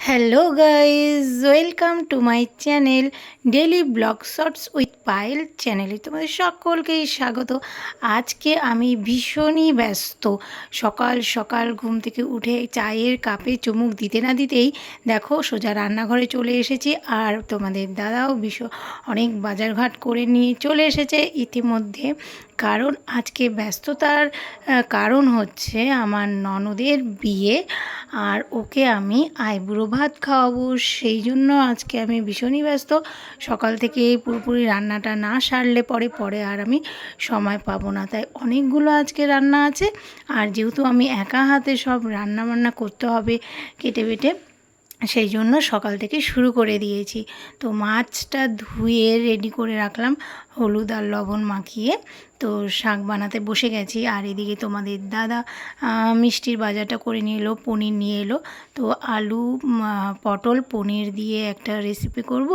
Hello guys welcome to my channel daily vlog shorts with Payel চ্যানেলে তোমাদের সকলকেই স্বাগত। আজকে আমি ভীষণই ব্যস্ত। সকাল সকাল ঘুম থেকে উঠে চায়ের কাপে চুমুক দিতে না দিতেই দেখো সোজা রান্নাঘরে চলে এসেছি আর তোমাদের দাদাও ভীষণ অনেক বাজারঘাট করে নিয়ে চলে এসেছে ইতিমধ্যে। কারণ আজকে ব্যস্ততার কারণ হচ্ছে আমার ননদের বিয়ে আর ওকে আমি আইবুড়ো ভাত খাওয়াবো, সেই জন্য আজকে আমি ভীষণই ব্যস্ত। সকাল থেকে পুরোপুরি রান্নাটা না সারলে পরে পরে আর আমি সময় পাবো না। তাই অনেকগুলো আজকে রান্না আছে। আর যেহেতু আমি একা হাতে সব রান্না বান্না করতে হবে কেটে বেটে, সেই জন্য সকাল থেকে শুরু করে দিয়েছি। তো মাছটা ধুয়ে রেডি করে রাখলাম, হলুদ আর লবণ মাখিয়ে। তো শাক বানাতে বসে গেছি। আর এদিকে তোমাদের দাদা মিষ্টির বাজারটা করে নিয়ে এলো, পনির নিয়ে এলো। তো আলু পটল, পনির দিয়ে একটা রেসিপি করব।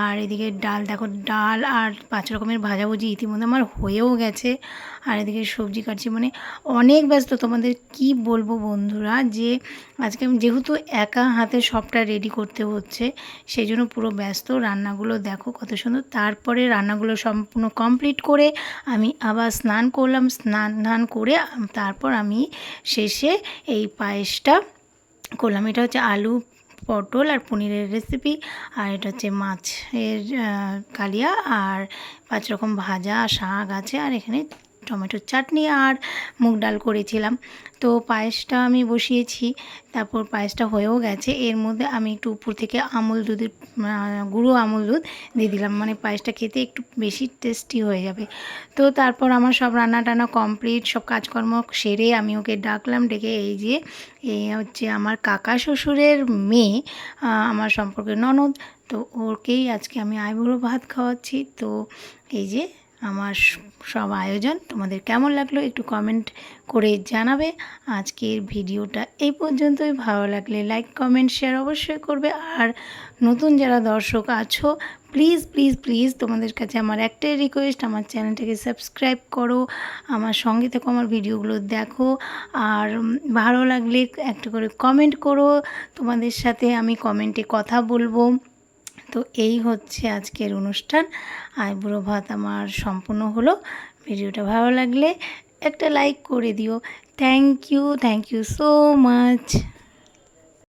আর এদিকে ডাল, দেখো ডাল আর পাঁচ রকমের ভাজাভুজি ইতিমধ্যে আমার হয়েও গেছে। আর এদিকে সবজি কাটছি মানে অনেক ব্যস্ত। তোমাদের কি বলব বন্ধুরা, যে আজকে আমি যেহেতু একা হাতে সবটা রেডি করতে হচ্ছে, সেই জন্য পুরো ব্যস্ত। রান্নাগুলো দেখো কত সুন্দর। তারপরে রান্নাগুলো সম্পূর্ণ কমপ্লিট করে আমি আবার স্নান করলাম, স্নান ধান করে তারপর আমি শেষে এই পায়েসটা করলাম। এটা হচ্ছে আলু পটল আর পনিরের রেসিপি আর এটা হচ্ছে মাছের কালিয়া আর পাঁচ রকম ভাজা, শাক আছে আর এখানে টমেটোর চাটনি আর মুগ ডাল করেছিলাম। তো পায়েসটা আমি বসিয়েছি, তারপর পায়েসটা হয়েও গেছে। এর মধ্যে আমি একটু উপর থেকে আমুল দুধের গুঁড়ো আমুল দুধ দিয়ে দিলাম। মানে পায়েসটা খেতে একটু বেশি টেস্টি হয়ে যাবে। তো তারপর আমার সব রান্না টান্না কমপ্লিট সব কাজকর্ম সেরে আমি ওকে ডাকলাম, ডেকে এই যে এই হচ্ছে আমার কাকা শ্বশুরের মেয়ে আমার সম্পর্কে ননদ। তো ওকেই আজকে আমি আইবুড়ো ভাত খাওয়াচ্ছি। তো এই যে আমার সব আয়োজন। তোমাদের কেমন লাগল একটু কমেন্ট করে জানাবে। আজকের ভিডিওটা এই পর্যন্তই। ভালো লাগলে লাইক কমেন্ট শেয়ার অবশ্যই করবে। আর নতুন যারা দর্শক আছো প্লিজ প্লিজ প্লিজ তোমাদের কাছে আমার একটাই রিকোয়েস্ট আমার চ্যানেলটাকে সাবস্ক্রাইব করো। আমার সঙ্গে থেকে, আমার ভিডিওগুলো দেখো। আর ভালো লাগলে একটা করে কমেন্ট করো। তোমাদের সাথে আমি কমেন্টে কথা বলব। তো এই হচ্ছে আজকের অনুষ্ঠান। আইবুড়ো ভাত আমার সম্পূর্ণ হলো। ভিডিওটা ভালো লাগলে একটা লাইক করে দিও। Thank you thank you so much